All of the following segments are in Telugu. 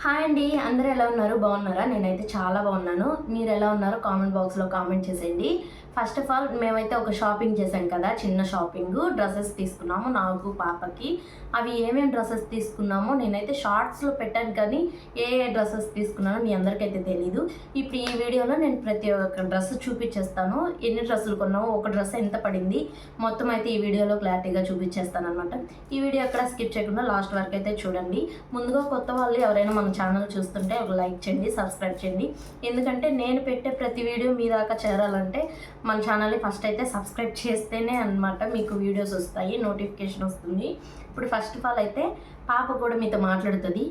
హాయ్ అండి అందరూ ఎలా ఉన్నారు? బాగున్నారా? నేనైతే చాలా బాగున్నాను. మీరు ఎలా ఉన్నారో కామెంట్ బాక్స్లో కామెంట్ చేసేయండి. ఫస్ట్ ఆఫ్ ఆల్ మేమైతే ఒక షాపింగ్ చేసాం కదా చిన్న షాపింగ్ డ్రెస్సెస్ తీసుకున్నాము నాకు పాపకి. అవి ఏమేమి డ్రెస్సెస్ తీసుకున్నామో నేనైతే షార్ట్స్లో పెట్టాను కానీ ఏ ఏ డ్రెస్సెస్ తీసుకున్నానో మీ అందరికైతే తెలీదు. ఇప్పుడు ఈ వీడియోలో నేను ప్రతి ఒక్క డ్రెస్ చూపించేస్తాను. ఎన్ని డ్రెస్సులు కొన్నామో ఒక డ్రెస్ ఎంత పడింది మొత్తం అయితే ఈ వీడియోలో క్లారిటీగా చూపించేస్తాను అనమాట ఈ వీడియో ఎక్కడ స్కిప్ చేయకుండా లాస్ట్ వరకు అయితే చూడండి. ముందుగా కొత్త వాళ్ళు ఎవరైనా మన ఛానల్ చూస్తుంటే ఒక లైక్ చేయండి సబ్స్క్రైబ్ చేయండి. ఎందుకంటే నేను పెట్టే ప్రతి వీడియో మీ దాకా చేరాలంటే మన ఛానల్ని ఫస్ట్ అయితే సబ్స్క్రైబ్ చేస్తేనే అన్నమాట మీకు వీడియోస్ వస్తాయి నోటిఫికేషన్ వస్తుంది. ఇప్పుడు ఫస్ట్ ఆఫ్ ఆల్ అయితే పాప కూడా మీతో మాట్లాడుతుంది.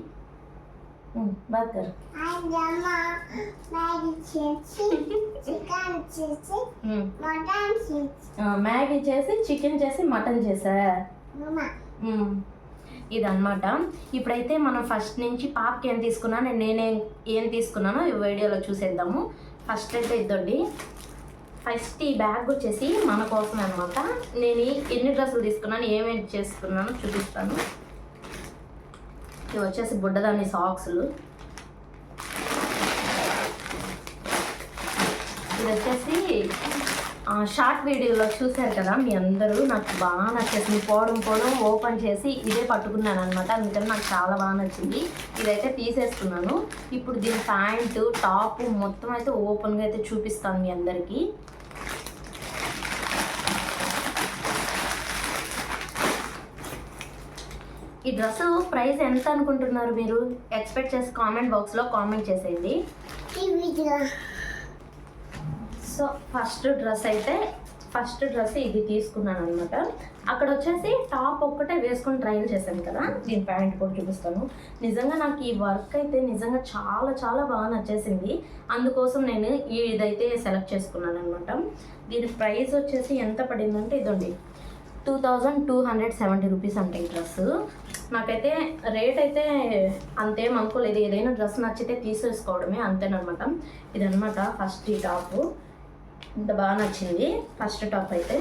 మ్యాగీ చేసి చికెన్ చేసి. మటన్ చేసి. ఇదన్నమాట. ఇప్పుడైతే మనం ఫస్ట్ నుంచి పాపకి ఏం తీసుకున్నాను నేనేం ఏం తీసుకున్నానో ఈ వీడియోలో చూసేద్దాము. ఫస్ట్ అయితే ఇద్దండి. ఫస్ట్ ఈ బ్యాగ్ వచ్చేసి మన కోసం అనమాట నేను ఎన్ని డ్రెస్సులు తీసుకున్నాను ఏమేమి చేసుకున్నాను చూపిస్తాను. ఇవి వచ్చేసి బుడ్డదాన్ని సాక్స్లు. ఇది వచ్చేసి షార్ట్ వీడియోలో చూశారు కదా మీ అందరూ నాకు బాగా నచ్చేసింది. పోవడం పోవడం ఓపెన్ చేసి ఇదే పట్టుకున్నాను అనమాట అందుకని నాకు చాలా బాగా నచ్చింది. ఇదైతే తీసేసుకున్నాను. ఇప్పుడు దీని ప్యాంటు టాప్ మొత్తం అయితే ఓపెన్గా అయితే చూపిస్తాను మీ అందరికీ. ఈ డ్రెస్ ప్రైస్ ఎంత అనుకుంటున్నారు మీరు? ఎక్స్పెక్ట్ చేసి కామెంట్ బాక్స్లో కామెంట్ చేసేయండి. సో ఫస్ట్ డ్రెస్ అయితే ఫస్ట్ డ్రెస్ ఇది తీసుకున్నాను అనమాట అక్కడ వచ్చేసి టాప్ ఒక్కటే వేసుకొని ట్రైల్ చేశాను కదా. దీని ప్యాంట్ కూడా చూపిస్తాను. నిజంగా నాకు ఈ వర్క్ అయితే నిజంగా చాలా చాలా బాగా నచ్చేసింది. అందుకోసం నేను ఈ ఇదైతే సెలెక్ట్ చేసుకున్నాను అనమాట దీని ప్రైస్ వచ్చేసి ఎంత పడిందంటే ఇదండి. Two thousand two hundred seventy rupees అంటే ఈ డ్రెస్ నాకైతే రేట్ అయితే అంతేం అనుకోలేదు ఏదైనా డ్రెస్ నచ్చితే తీసేసుకోవడమే అంతేనమాట ఇదనమాట ఫస్ట్ ఈ టాప్. ఇంత బాగా నచ్చింది ఫస్ట్ టాప్ అయితే.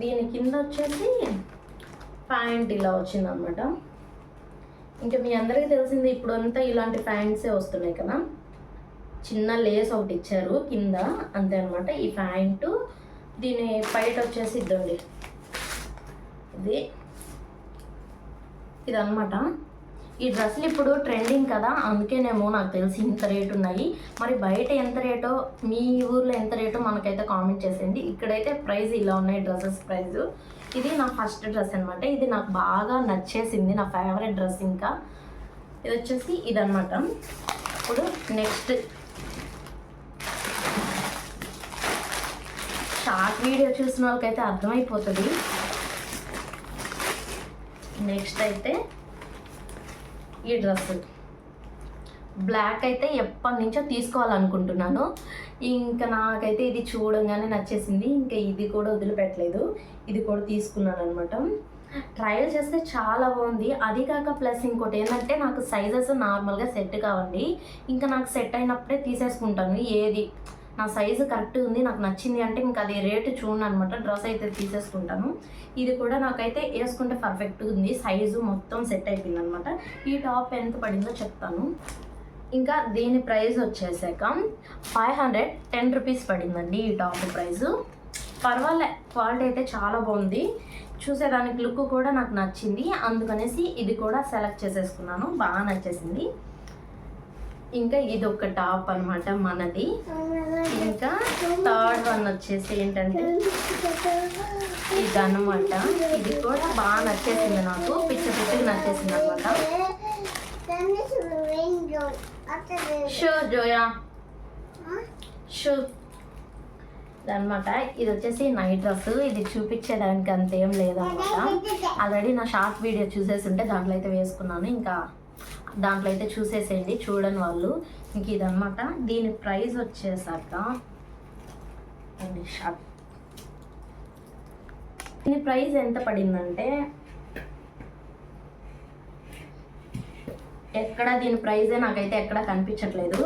దీని కింద వచ్చేసి ప్యాంట్ ఇలా వచ్చిందనమాట ఇంకా మీ అందరికీ తెలిసింది ఇప్పుడు అంతా ఇలాంటి ప్యాంట్సే వస్తున్నాయి కదా. చిన్న లేస్ ఒకటి ఇచ్చారు కింద. అంతే అనమాట ఈ ప్యాంటు దీని బయట వచ్చేసి ఇద్దండి. ఇది. ఇదన్నమాట. ఈ డ్రెస్సులు ఇప్పుడు ట్రెండింగ్ కదా అందుకేనేమో నాకు తెలిసి ఇంత రేటు ఉన్నాయి. మరి బయట ఎంత రేటో మీ ఊర్లో ఎంత రేటో మనకైతే కామెంట్ చేసేయండి. ఇక్కడైతే ప్రైస్ ఇలా ఉన్నాయి డ్రెస్సెస్ ప్రైస్. ఇది నా ఫస్ట్ డ్రెస్ అనమాట ఇది నాకు బాగా నచ్చేసింది నా ఫేవరెట్ డ్రెస్ ఇంకా. ఇది వచ్చేసి ఇదన్నమాట. ఇప్పుడు నెక్స్ట్ షార్ట్ వీడియో చూసిన వాళ్ళకైతే అర్థమైపోతుంది. నెక్స్ట్ అయితే ఈ డ్రెస్ బ్లాక్ అయితే ఎప్పటి నుంచో తీసుకోవాలనుకుంటున్నాను. ఇంకా నాకైతే ఇది చూడంగానే నచ్చేసింది. ఇంకా ఇది కూడా వదిలిపెట్టలేదు. ఇది కూడా తీసుకున్నాను అనమాట ట్రయల్ చేస్తే చాలా బాగుంది. అది కాక ప్లస్ ఇంకోటి ఏంటంటే నాకు సైజెస్ నార్మల్గా సెట్ కావండి. ఇంకా నాకు సెట్ అయినప్పుడే తీసేసుకుంటాను. ఏది నా సైజు కరెక్ట్ ఉంది నాకు నచ్చింది అంటే ఇంకా అది రేటు చూడండి అనమాట డ్రెస్ అయితే తీసేసుకుంటాను. ఇది కూడా నాకైతే వేసుకుంటే పర్ఫెక్ట్ ఉంది సైజు మొత్తం సెట్ అయిపోయింది అనమాట ఈ టాప్ ఎంత పడిందో చెప్తాను. ఇంకా దీని ప్రైస్ వచ్చేసాక ఫైవ్ హండ్రెడ్ టెన్ రూపీస్ పడిందండి ఈ టాప్ ప్రైజు పర్వాలే క్వాలిటీ అయితే చాలా బాగుంది. చూసేదానికి లుక్ కూడా నాకు నచ్చింది అందుకనేసి ఇది కూడా సెలెక్ట్ చేసేసుకున్నాను బాగా నచ్చేసింది. ఇంకా ఇది ఒక టాప్ అన్నమాట మనది. ఇంకా థర్డ్ వన్ వచ్చేసి ఏంటంటే ఇది అనమాట ఇది కూడా బాగా నచ్చేసింది నాకు. పిచ్చి పిచ్చికి నచ్చేసింది అనమాట షూ జోయా. షూ. అనమాట ఇది వచ్చేసి నైట్ డ్రెస్. ఇది చూపించేదానికి అంతేం లేదనమాట ఆల్రెడీ నా షార్ట్ వీడియో చూసేసి ఉంటే దాంట్లో అయితే వేసుకున్నాను. ఇంకా దాంట్లో అయితే చూసేసేయండి చూడని వాళ్ళు. ఇంక ఇదనమాట దీని ప్రైస్ వచ్చేసాక ఇది దీని ప్రైస్ ఎంత పడిందంటే ఎక్కడ దీని ప్రైజే నాకైతే ఎక్కడ కనిపించట్లేదు.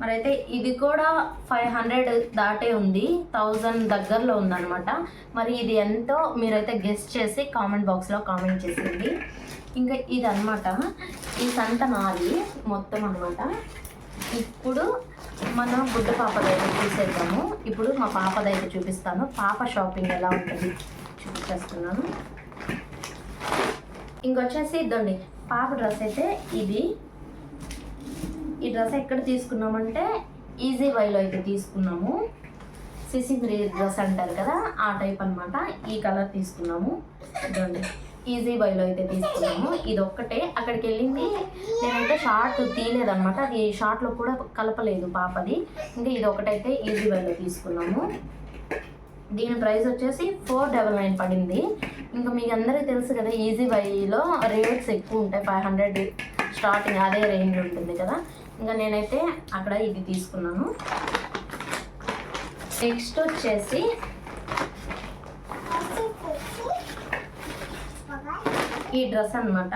మరైతే ఇది కూడా ఫైవ్ హండ్రెడ్ దాటే ఉంది. థౌజండ్ దగ్గరలో ఉందనమాట మరి ఇది ఎంతో మీరైతే గెస్ట్ చేసి కామెంట్ బాక్స్లో కామెంట్ చేసింది ఇంకా ఇది ఈ సంత నాది మొత్తం అనమాట ఇప్పుడు మన బుడ్డ పాపదైతే చూసేద్దాము. ఇప్పుడు మా పాపదైతే చూపిస్తాను. పాప షాపింగ్ ఎలా ఉంటుంది చూపిస్తున్నాను ఇంకొచ్చేసి ఇద్దండి పాప డ్రెస్ అయితే ఇది. ఈ డ్రెస్ ఎక్కడ తీసుకున్నామంటే ఈజీ వైలో అయితే తీసుకున్నాము. సిసింగ్రీ డ్రెస్ అంటారు కదా ఆ టైప్ అనమాట ఈ కలర్ తీసుకున్నాము. ఇదండి. ఈజీ బైలో అయితే తీసుకున్నాము. ఇది ఒక్కటే అక్కడికి వెళ్ళింది. నేనైతే షార్ట్ తీయలేదనమాట అది షార్ట్లో కూడా కలపలేదు పాపది. ఇంకా ఇది ఒకటైతే ఈజీ బైలో తీసుకున్నాము. దీని ప్రైస్ వచ్చేసి ఫోర్ డబల్ నైన్ పడింది. ఇంకా మీకు అందరికీ తెలుసు కదా ఈజీ బైలో రేట్స్ ఎక్కువ ఉంటాయి. ఫైవ్ హండ్రెడ్ స్టార్టింగ్ అదే రేంజ్ ఉంటుంది కదా. ఇంకా నేనైతే అక్కడ ఇది తీసుకున్నాను. నెక్స్ట్ వచ్చేసి ఈ డ్రెస్ అన్నమాట.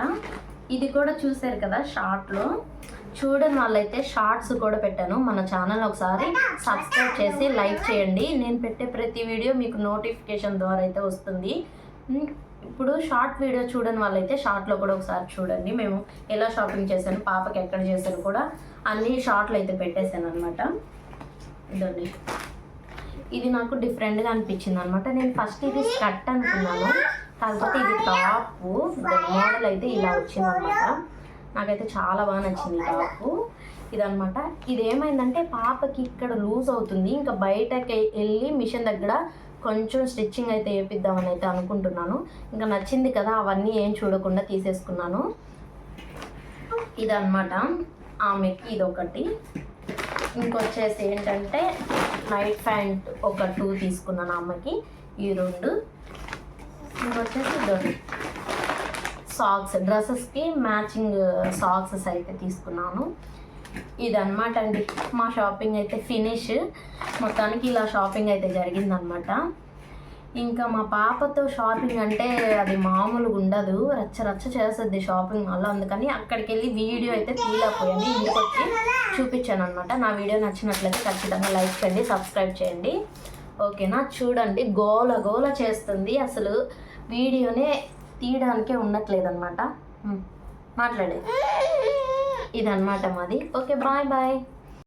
ఇది కూడా చూసారు కదా షార్ట్లో. చూడని వాళ్ళైతే షార్ట్స్ కూడా పెట్టాను. మన ఛానల్ ఒకసారి సబ్స్క్రైబ్ చేసి లైక్ చేయండి. నేను పెట్టే ప్రతి వీడియో మీకు నోటిఫికేషన్ ద్వారా అయితే వస్తుంది. ఇప్పుడు షార్ట్ వీడియో చూడని వాళ్ళైతే షార్ట్లో కూడా ఒకసారి చూడండి. మేము ఎలా షాపింగ్ చేశాను పాపకి ఎక్కడ చేశాను కూడా అన్ని షార్ట్లు అయితే పెట్టేశాను అనమాట ఇదండి. ఇది నాకు డిఫరెంట్గా అనిపించింది అనమాట నేను ఫస్ట్ ఇది స్కట్ అనుకున్నాను. కాకపోతే ఇది టాప్. మోడల్ అయితే ఇలా వచ్చింది అనమాట నాకైతే చాలా బాగా నచ్చింది టాపు టాప్. ఇదనమాట. ఇది ఏమైందంటే పాపకి ఇక్కడ లూజ్ అవుతుంది. ఇంకా బయటకి వెళ్ళి మిషన్ దగ్గర కొంచెం స్టిచ్చింగ్ అయితే వేపిద్దామని అయితే అనుకుంటున్నాను. ఇంకా నచ్చింది కదా అవన్నీ ఏం చూడకుండా తీసేసుకున్నాను. ఇదనమాట. ఆమెకి ఇది ఒకటి ఇంకొచ్చేసి ఏంటంటే నైట్ ప్యాంట్ ఒక టూ తీసుకున్నాను అమ్మకి ఈ రెండు. ఇంకొచ్చేసి వచ్చేసి సాక్స్. డ్రెస్సెస్కి మ్యాచింగ్ సాక్సెస్ అయితే తీసుకున్నాను. ఇదన్నమాట అండి. మా షాపింగ్ అయితే ఫినిష్ మొత్తానికి ఇలా షాపింగ్ అయితే జరిగిందనమాట ఇంకా మా పాపతో షాపింగ్ అంటే అది మామూలుగా ఉండదు. రచ్చ రచ్చ చేస్తుంది షాపింగ్ వల్ల అందుకని అక్కడికి వెళ్ళి వీడియో అయితే తీయలేకపోయాను. ఇంటికి వచ్చి చూపించాను అనమాట నా వీడియో నచ్చినట్లయితే ఖచ్చితంగా లైక్ చేయండి సబ్స్క్రైబ్ చేయండి. ఓకేనా? చూడండి. గోల గోల చేస్తుంది. అసలు వీడియోనే తీయడానికే ఉండట్లేదు అనమాట మాట్లాడే. ఇదన్నమాట మాది. Okay bye bye.